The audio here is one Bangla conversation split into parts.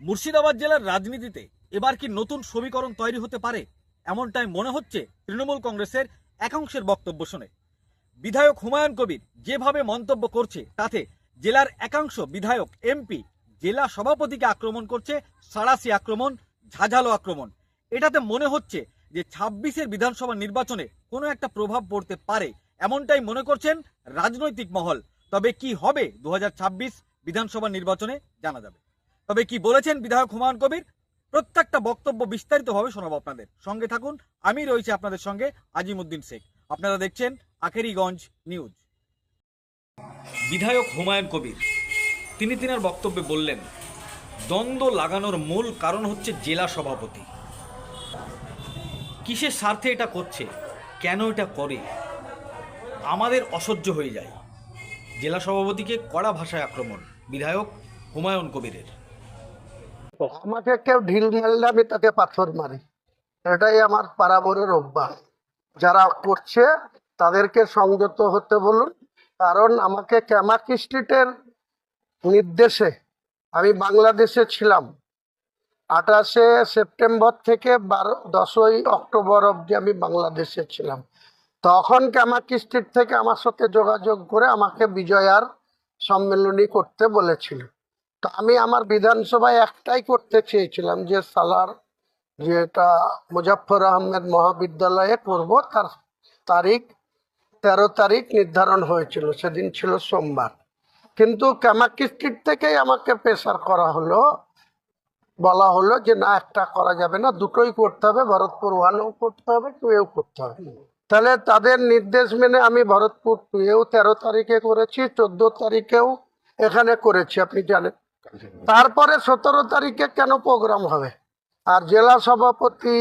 মুর্শিদাবাদ জেলার রাজনীতিতে এবার কি নতুন সমীকরণ তৈরি হতে পারে? এমনটাই মনে হচ্ছে তৃণমূল কংগ্রেসের একাংশের বক্তব্য শুনে। বিধায়ক হুমায়ুন কবির যেভাবে মন্তব্য করছে, তাতে জেলার একাংশ বিধায়ক, এমপি, জেলা সভাপতিকে আক্রমণ করছে সাড়াসি আক্রমণ, ঝাঝালো আক্রমণ। এটাতে মনে হচ্ছে যে ছাব্বিশের বিধানসভা নির্বাচনে কোনো একটা প্রভাব পড়তে পারে, এমনটাই মনে করছেন রাজনৈতিক মহল। তবে কি হবে দু হাজার ছাব্বিশ বিধানসভা নির্বাচনে জানা যাবে। তবে কি বলেছেন বিধায়ক হুমায়ুন কবির? প্রত্যেকটা বক্তব্য বিস্তারিতভাবে শোনাবো আপনাদের। সঙ্গে থাকুন, আমি রয়েছি আপনাদের সঙ্গে আজিমুদ্দিন শেখ। আপনারা দেখছেন আখেরিগঞ্জ নিউজ। বিধায়ক হুমায়ুন কবির, তিনি তিনার বক্তব্যে বললেন, দ্বন্দ্ব লাগানোর মূল কারণ হচ্ছে জেলা সভাপতি। কিসের স্বার্থে এটা করছে? কেন এটা করে? আমাদের অসহ্য হয়ে যায়। জেলা সভাপতিকে কড়া ভাষায় আক্রমণ, বিধায়ক হুমায়ুন কবিরের। আমাকে কেউ ঢিল মারলে আমি তাকে পাথর মারি। এটাই আমার পারাবরের অভ্যাস। যারা করছে, তাদেরকে সংযত হতে বলুন। কারণ আমাকে ক্যামাকি স্ট্রিটের নির্দেশে আমি বাংলাদেশে ছিলাম। আঠাশে সেপ্টেম্বর থেকে বারো, দশই অক্টোবর অবধি আমি বাংলাদেশে ছিলাম। তখন ক্যামাকি স্ট্রিট থেকে আমার সাথে যোগাযোগ করে আমাকে বিজয়ার সম্মেলনী করতে বলেছিল। তো আমি আমার বিধানসভায় একটাই করতে চেয়েছিলাম যে সালার যেটা মুজাফর আহমেদ মহাবিদ্যালয়ে করব, তার তারিখ তেরো তারিখ নির্ধারণ হয়েছিল, সেদিন ছিল সোমবার। কিন্তু কামাকি স্ট্রিট থেকেই আমাকে প্রেসার করা হলো, বলা হলো যে না, একটা করা যাবে না, দুটোই করতে হবে, ভরতপুর ওয়ানও করতে হবে, টুয়েও করতে হবে। তাহলে তাদের নির্দেশ মেনে আমি ভরতপুর টুয়েও তেরো তারিখে করেছি, চোদ্দ তারিখেও এখানে করেছি, আপনি জানেন। তারপরে সতেরো তারিখে কেন প্রোগ্রাম হবে? আর জেলা সভাপতি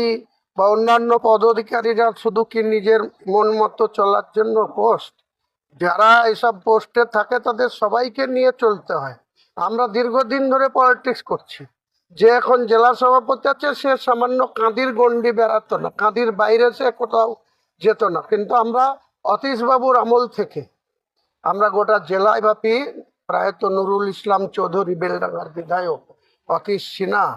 বা অন্যান্য পদাধিকারীরা শুধু কি নিজের মন মতো চলার জন্য পোস্ট যারা এসব পোস্টে থাকে তাদের সবাইকে নিয়ে চলতে হয়। আমরা দীর্ঘদিন ধরে পলিটিক্স করছি। যে এখন জেলা সভাপতি আছে, সে সামান্য কাঁদির গন্ডি বেড়াতো না, কাঁদির বাইরে সে কোথাও যেত না। কিন্তু আমরা অতীশবাবুর আমল থেকে আমরা গোটা জেলায় ব্যাপী প্রায়ত নুরুল ইসলাম চৌধুরী, বেলডাঙ্গার বিধায়ক অতীশ সিনহা,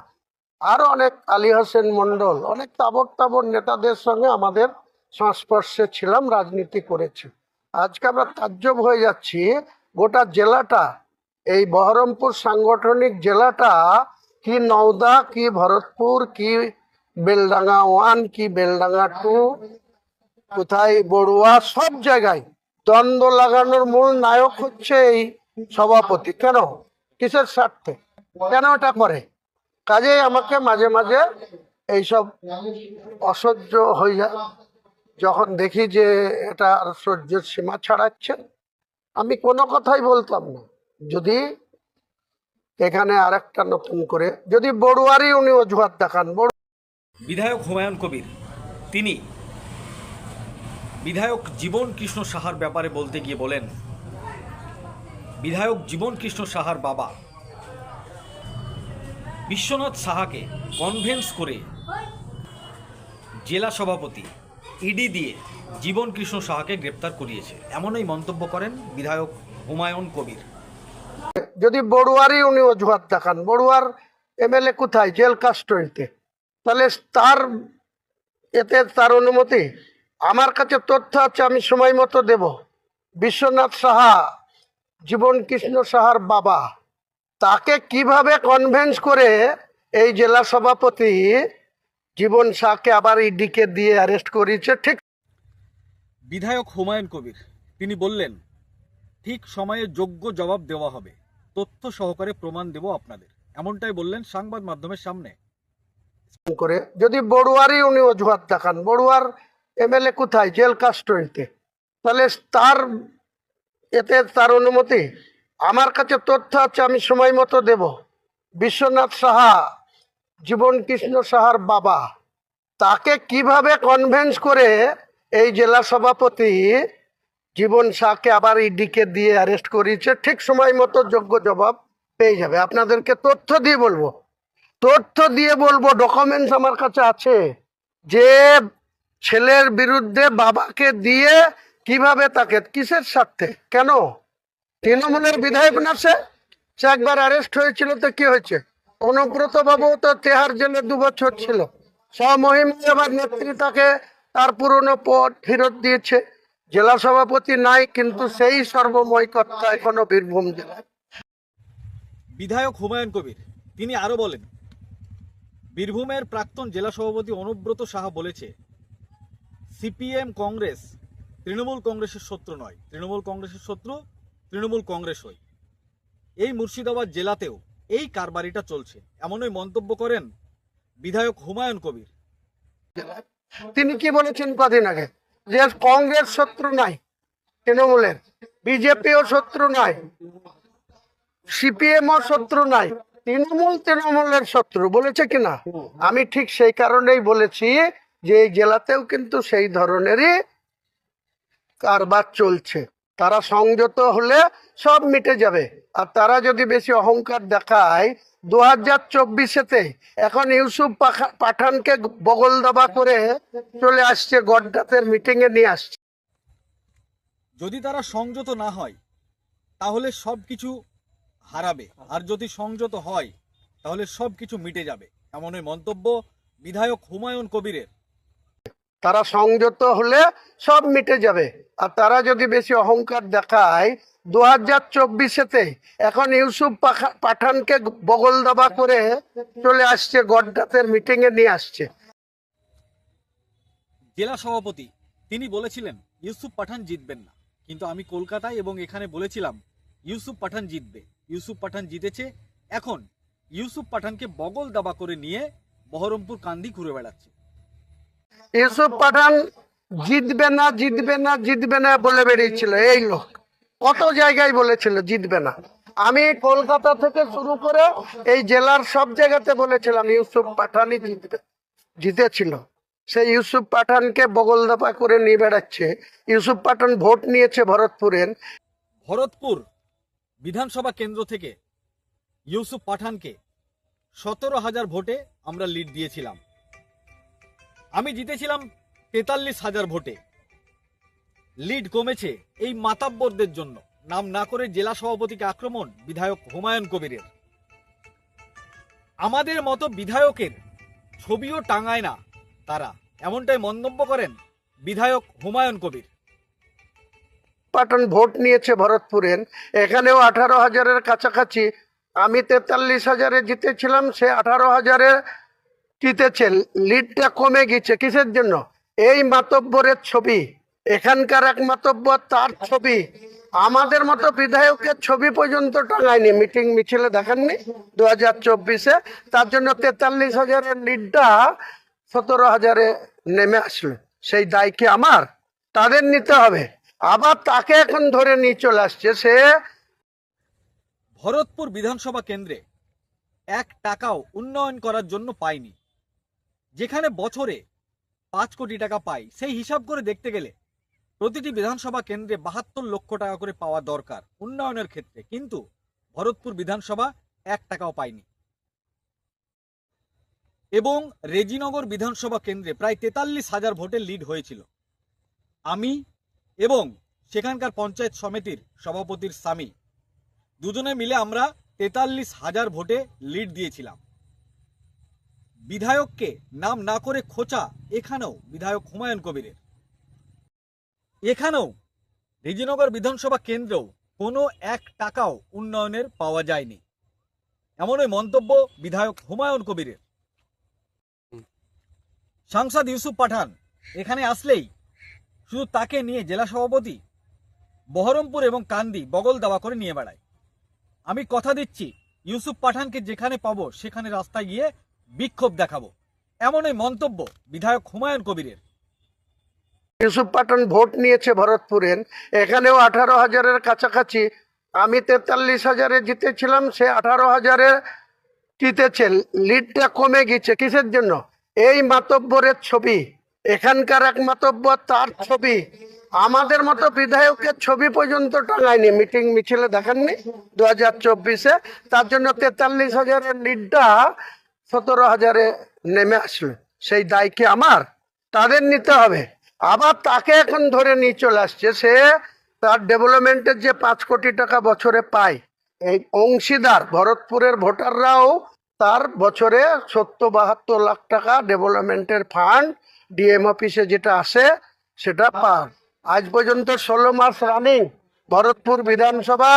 আরও অনেক আলী হোসেন মন্ডল অনেক তাবর তাবর নেতাদের সঙ্গে আমাদের সংস্পর্শে ছিলাম, রাজনীতি করেছি। আজকে আমরা তাজ্জব হয়ে যাচ্ছি, গোটা জেলাটা, এই বহরমপুর সাংগঠনিক জেলাটা, কি নওদা, কি ভরতপুর, কি বেলডাঙ্গা ওয়ান, কি বেলডাঙ্গা টু, কোথায় বড়ুয়া, সব জায়গায় দ্বন্দ্ব লাগানোর মূল নায়ক হচ্ছে এই সভাপতি। কেন? কিসের স্বার্থে? কেন এটা করে? কাজেই আমাকে মাঝে মাঝে এইসব অসহ্য হয়ে যায়। যখন দেখি যে এটা আর সহ্যের সীমা ছাড়াচ্ছে, আমি কোনো কথাই বলতাম না। যদি এখানে আরেকটা নতুন করে, যদি বড়ুয়ারই উনি অজুহাত দেখান। বড় বিধায়ক হুমায়ুন কবির, তিনি বিধায়ক জীবন কৃষ্ণ সাহার ব্যাপারে বলতে গিয়ে বলেন বিধায়ক জীবন কৃষ্ণ সাহার বাবা। বিশ্বনাথ সাহাকে কনভেন্স করে জেলা সভাপতি ইডি দিয়ে জীবন কৃষ্ণ সাহাকে গ্রেপ্তার করিয়েছে। এমনই মন্তব্য করেন বিধায়ক হুমায়ুন কবির। যদি বড়ুয়ারই উনি অজুহাত দেখান, বড়ুয়ার এমএলএ কোথায়? জেল কাস্টডিতে। তাহলে তার, এতে তার অনুমতি? আমার কাছে তথ্য আছে, আমি সময় মতো দেব। বিশ্বনাথ সাহা জীবন কৃষ্ণ সাহার বাবা। তাকে কীভাবে কনভেন্স করে এই জেলা সভাপতি জীবন শাহকে আবার ইডিকে দিয়ে অ্যারেস্ট করিয়েছে? ঠিক বিধায়ক হুমায়ুন কবির তিনি বললেন ঠিক সময়ে যোগ্য জবাব দেওয়া হবে। তথ্য সহকারে প্রমাণ দেব আপনাদের। এমনটাই বললেন সংবাদ মাধ্যমের সামনে। করে যদি বড়ুয়ারই উনি অজুহাত দেখান। বড়ুয়ার এমএলএ কোথায়? জেল কাস্টডিতে তাহলে তার এতে তার অনুমতি। আমার কাছে তথ্য আছে, আমি সময় মতো দেব। বিশ্বনাথ সাহা জীবন কৃষ্ণ সাহার বাবা, তাকে কীভাবে কনভেন্স করে এই জেলা সভাপতি জীবন শাহকে আবার ইডিকে দিয়ে অ্যারেস্ট করিয়েছে, ঠিক সময় মতো যোগ্য জবাব পেয়ে যাবে। আপনাদেরকে তথ্য দিয়ে বলব। তথ্য দিয়ে বলব ডকুমেন্টস আমার কাছে আছে। যে ছেলের বিরুদ্ধে বাবাকে দিয়ে কীভাবে তাকে, কিসের স্বার্থে? কেন? তৃণমূলের বিধায়ক না সে? একবার অ্যারেস্ট হয়েছিল তো কি হয়েছে? অনুব্রত বাবু তো তেহার জেলে দু বছর ছিল। স্বমহিম আবার নেত্রী তাকে তার পুরনো পদ ফেরত দিয়েছে। জেলা সভাপতি নাই, কিন্তু সেই সর্বময় এখনও বীরভূম জেলায়। বিধায়ক হুমায়ুন কবির, তিনি আরও বলেন, বীরভূমের প্রাক্তন জেলা সভাপতি অনুব্রত সাহা বলেছে, সিপিএম কংগ্রেস তৃণমূল কংগ্রেসের শত্রু নয়। তৃণমূল কংগ্রেসের শত্রু তৃণমূল কংগ্রেস হয় এই মুর্শিদাবাদ জেলাতেও এই কারবারিটা চলছে। এমনই মন্তব্য করেন বিধায়ক হুমায়ুন কবির। তিনি কি বলেছেন কদিন আগে? যে কংগ্রেস শত্রু নাই, তৃণমূলের। বিজেপিও শত্রু নাই, সিপিএমও শত্রু নাই, তৃণমূল তৃণমূলের শত্রু বলেছে কিনা? আমি ঠিক সেই কারণেই বলেছি যে জেলাতেও কিন্তু সেই ধরনেরই কারবার চলছে। তারা সংযত হলে সব মিটে যাবে। আর তারা যদি বেশি অহংকার দেখায় দু হাজার চব্বিশেতে এখন ইউসুফ পাঠানকে বগল দাবা করে চলে আসছে গড্ডাতের মিটিং এ নিয়ে আসছে। যদি তারা সংযত না হয়, তাহলে সব কিছু হারাবে। আর যদি সংযত হয়, তাহলে সব কিছু মিটে যাবে। এমনই মন্তব্য বিধায়ক হুমায়ুন কবিরের। তারা সংযত হলে সব মিটে যাবে। আর তারা যদি বেশি অহংকার দেখায় দু হাজার চব্বিশেতে এখন ইউসুফ পাঠানকে বগল দাবা করে চলে আসছে গড্ডাতের এ নিয়ে আসছে। জেলা সভাপতি, তিনি বলেছিলেন, ইউসুফ পাঠান জিতবেন না। কিন্তু আমি কলকাতায় এবং এখানে বলেছিলাম, ইউসুফ পাঠান জিতবে। ইউসুফ পাঠান জিতেছে, এখন ইউসুফ পাঠানকে বগল দাবা করে নিয়ে বহরমপুর কান্দি ঘুরে বেড়াচ্ছে। ইউসুফ পাঠান জিতবে না জিতবে না জিতবে না বলে বেরিয়েছিল। এই লোক কত জায়গায় বলেছিল, জিতবে না। আমি কলকাতা থেকে শুরু করে এই জেলার সব জায়গাতে বলেছিলাম, ইউসুফ পাঠানই জিতবে, জিতেছিল। সেই ইউসুফ পাঠানকে বগল দাপা করে নিয়ে বেড়াচ্ছে। ইউসুফ পাঠান ভোট নিয়েছে ভরতপুরের। ভরতপুর বিধানসভা কেন্দ্র থেকে ইউসুফ পাঠানকে সতেরো হাজার ভোটে আমরা লিড দিয়েছিলাম। আমি জিতেছিলাম তেতাল্লিশ হাজার ভোটে। লিড কমেছে এই মাতাব্বরদের জন্য। নাম না করে জেলা সভাপতিকে আক্রমণ, বিধায়ক হুমায়ুন কবিরের। আমাদের মতো বিধায়কের ছবিও টাঙায় না তারা। এমনটাই মন্তব্য করেন বিধায়ক হুমায়ুন কবির। পাঠান ভোট নিয়েছে ভরতপুরের। এখানেও আঠারো হাজারের কাছাকাছি। আমি তেতাল্লিশ হাজারে জিতেছিলাম, সে আঠারো হাজারে জিতেছে লিডটা কমে গেছে। কিসের জন্য? এই মাতব্বরের ছবি, এখানকার এক মাতব্বর, তার ছবি। আমাদের মতো বিধায়কের ছবি পর্যন্ত টাঙায়নি। মিটিং মিছিলে দেখাননি দু হাজার চব্বিশে। তার জন্য তেতাল্লিশ হাজারের লিডটা সতেরো হাজারে নেমে আসলো। সেই দায় কি আমার? তাদের নিতে হবে। আবার তাকে এখন ধরে নিয়ে চলে আসছে সে। ভরতপুর বিধানসভা কেন্দ্রে এক টাকাও উন্নয়ন করার জন্য পায়নি। যেখানে বছরে পাঁচ কোটি টাকা পাই, সেই হিসাব করে দেখতে গেলে প্রতিটি বিধানসভা কেন্দ্রে বাহাত্তর লক্ষ টাকা করে পাওয়া দরকার উন্নয়নের ক্ষেত্রে। কিন্তু ভরতপুর বিধানসভা এক টাকাও পায়নি। এবং রেজিনগর বিধানসভা কেন্দ্রে প্রায় তেতাল্লিশ হাজার ভোটে লিড হয়েছিল। আমি এবং সেখানকার পঞ্চায়েত সমিতির সভাপতির স্বামী, দুজনে মিলে আমরা তেতাল্লিশ হাজার ভোটে লিড দিয়েছিলাম। বিধায়ককে নাম না করে খোঁচা এখানেও বিধায়ক হুমায়ুন কবিরের। এখানেও রেজিনগর বিধানসভা কেন্দ্রেও কোনো এক টাকাও উন্নয়নের পাওয়া যায়নি। এমনই মন্তব্য বিধায়ক হুমায়ুন কবিরের। সাংসদ ইউসুফ পাঠান, এখানে আসলেই শুধু তাকে নিয়ে জেলা সভাপতি বহরমপুর এবং কান্দি বগল দাওয়া করে নিয়ে বেড়ায়। আমি কথা দিচ্ছি, ইউসুফ পাঠানকে যেখানে পাবো সেখানে রাস্তায় গিয়ে বিক্ষোভ দেখাবো। এমনই মন্তব্য বিধায়ক হুমায়ুন কবিরের। ইউসুফ পাঠান ভোট নিয়েছে ভরতপুরের। এখানেও আঠারো হাজারের কাছাকাছি। আমি তেতাল্লিশ হাজারে জিতেছিলাম, সে আঠারো হাজারে জিতেছে। লিডটা কমে গেছে। কিসের জন্য? এই মাতব্বরের ছবি। এখানকার এক মাতব্বর তার ছবি। আমাদের মতো বিধায়কের ছবি পর্যন্ত টাঙায়নি। মিটিং মিছিলে দেখাননি দু হাজার চব্বিশে। তার জন্য তেতাল্লিশ হাজারের লিডটা সতেরো হাজারে নেমে আসলো। সেই দায় কি আমার, তাদের নিতে হবে। আবার তাকে এখন ধরে নিয়ে চলে আসছে, সে তার ডেভেলপমেন্টের যে পাঁচ কোটি টাকা বছরে পায়, এই অংশীদার ভরতপুরের ভোটাররাও তার বছরে সত্তর বাহাত্তর লাখ টাকা ডেভেলপমেন্টের ফান্ড, ডিএম অফিসে যেটা আসে, সেটা পান আজ পর্যন্ত ষোলো মাস রানিং। ভরতপুর বিধানসভা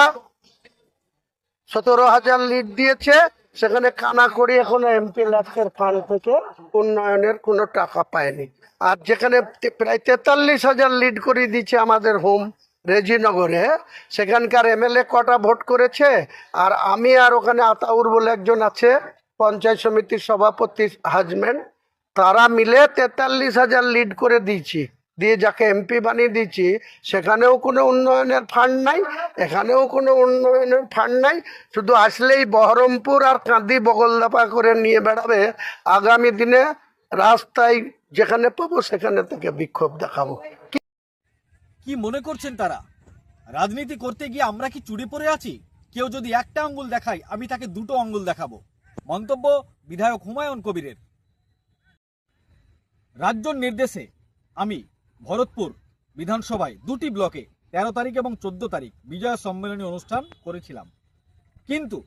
সতেরো হাজার লিড দিয়েছে সেখানে কানা করি এখনও এমপি লাখের ফান্ড থেকে উন্নয়নের কোনো টাকা পায়নি। আর যেখানে প্রায় তেতাল্লিশ হাজার লিড করে দিচ্ছে আমাদের হোম রেজিনগরে, সেখানকার এমএলএ কটা ভোট করেছে? আর আমি আর ওখানে আতাউর বলে একজন আছে, পঞ্চায়েত সমিতির সভাপতি হাজবেন্ড, তারা মিলে তেতাল্লিশ হাজার লিড করে দিয়েছি। দিয়ে যাকে এমপি বানিয়ে দিয়েছি, সেখানেও কোনো উন্নয়নের ফান্ড নাই, এখানেও কোনো উন্নয়নের ফান্ড নাই। শুধু আসলেই বহরমপুর আর কাঁদি বগলদাপা করে নিয়ে বেড়াবে, আগামী দিনে রাস্তায় যেখানে পাবো সেখানে থেকে বিক্ষোভ দেখাবো। কি মনে করছেন তারা? রাজনীতি করতে গিয়ে আমরা কি চুরি পড়ে আছি? কেউ যদি একটা আঙ্গুল দেখায়, আমি তাকে দুটো আঙ্গুল দেখাবো। মন্তব্য বিধায়ক হুমায়ুন কবিরের। রাজ্যর নির্দেশে আমি ভরতপুর বিধানসভায় দুটি ব্লকে তেরো তারিখ এবং চোদ্দ তারিখ বিজয় সম্মেলনী অনুষ্ঠান করেছিলাম। কিন্তু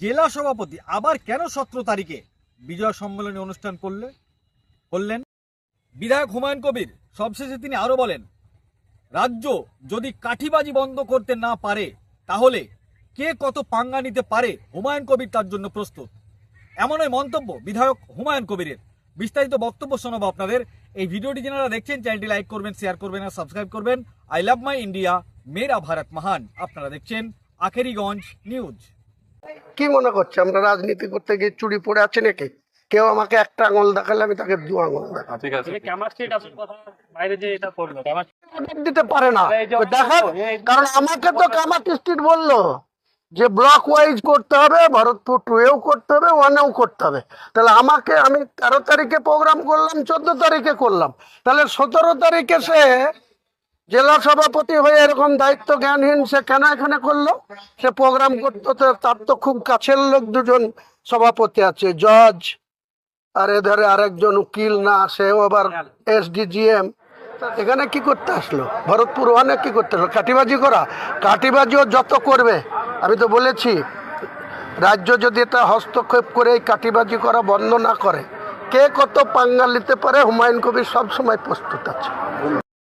জেলা সভাপতি আবার কেন সতেরো তারিখে বিজয় সম্মেলনী অনুষ্ঠান করলে, করলেন? বিধায়ক হুমায়ুন কবির সবশেষে তিনি আরও বলেন, রাজ্য যদি কাঠিবাজি বন্ধ করতে না পারে, তাহলে কে কত পাঙ্গা নিতে পারে? হুমায়ুন কবির তার জন্য প্রস্তুত। এমনই মন্তব্য বিধায়ক হুমায়ুন কবিরের। বিস্তারিত বক্তব্য শোনাবো আপনাদের এই ভিডিওটি যারা দেখছেন চ্যানেলটি লাইক করবেন শেয়ার করবেন আর সাবস্ক্রাইব করবেন। আই লাভ মাই ইন্ডিয়া মেরা ভারত মহান আপনারা দেখছেন আখেরিগঞ্জ নিউজ কি মনে করছে? আমরা রাজনীতি করতে গিয়ে চুরি পড়ে আছে নাকি? কেউ আমাকে একটা আঙুল দেখালে আমি তাকে দু আঙুল দেখাবো। ঠিক আছে। বাইরে যে এটা করল দিতে পারে না। দেখান কারণ আমাকে তো কামাতি স্ট্রিট বলল। যে ব্লক ওয়াইজ করতে হবে ভরতপুর টু এও করতে হবে ওয়ানেও করতে হবে। তাহলে আমাকে আমি তেরো তারিখে প্রোগ্রাম করলাম চোদ্দ তারিখে করলাম। তাহলে সতেরো তারিখে সে জেলা সভাপতি হয়ে এরকম দায়িত্ব জ্ঞানহীন সে কেন এখানে করল? সে প্রোগ্রাম করতো তার তো খুব কাছের লোক দুজন সভাপতি আছে জজ আর এধারে আরেকজন উকিল না সেও আবার এসডিজিএম এখানে কি করতে আসলো? ভরতপুর ওখানে কি করতে আসলো? কাটিবাজি করা? কাটিবাজিও যত করবে? আমি তো বলেছি, রাজ্য যদি এটা হস্তক্ষেপ করে এই কাটিবাজি করা বন্ধ না করে, কে কত পাঙ্গাল নিতে পারে? হুমায়ুন কবির সবসময় প্রস্তুত আছে।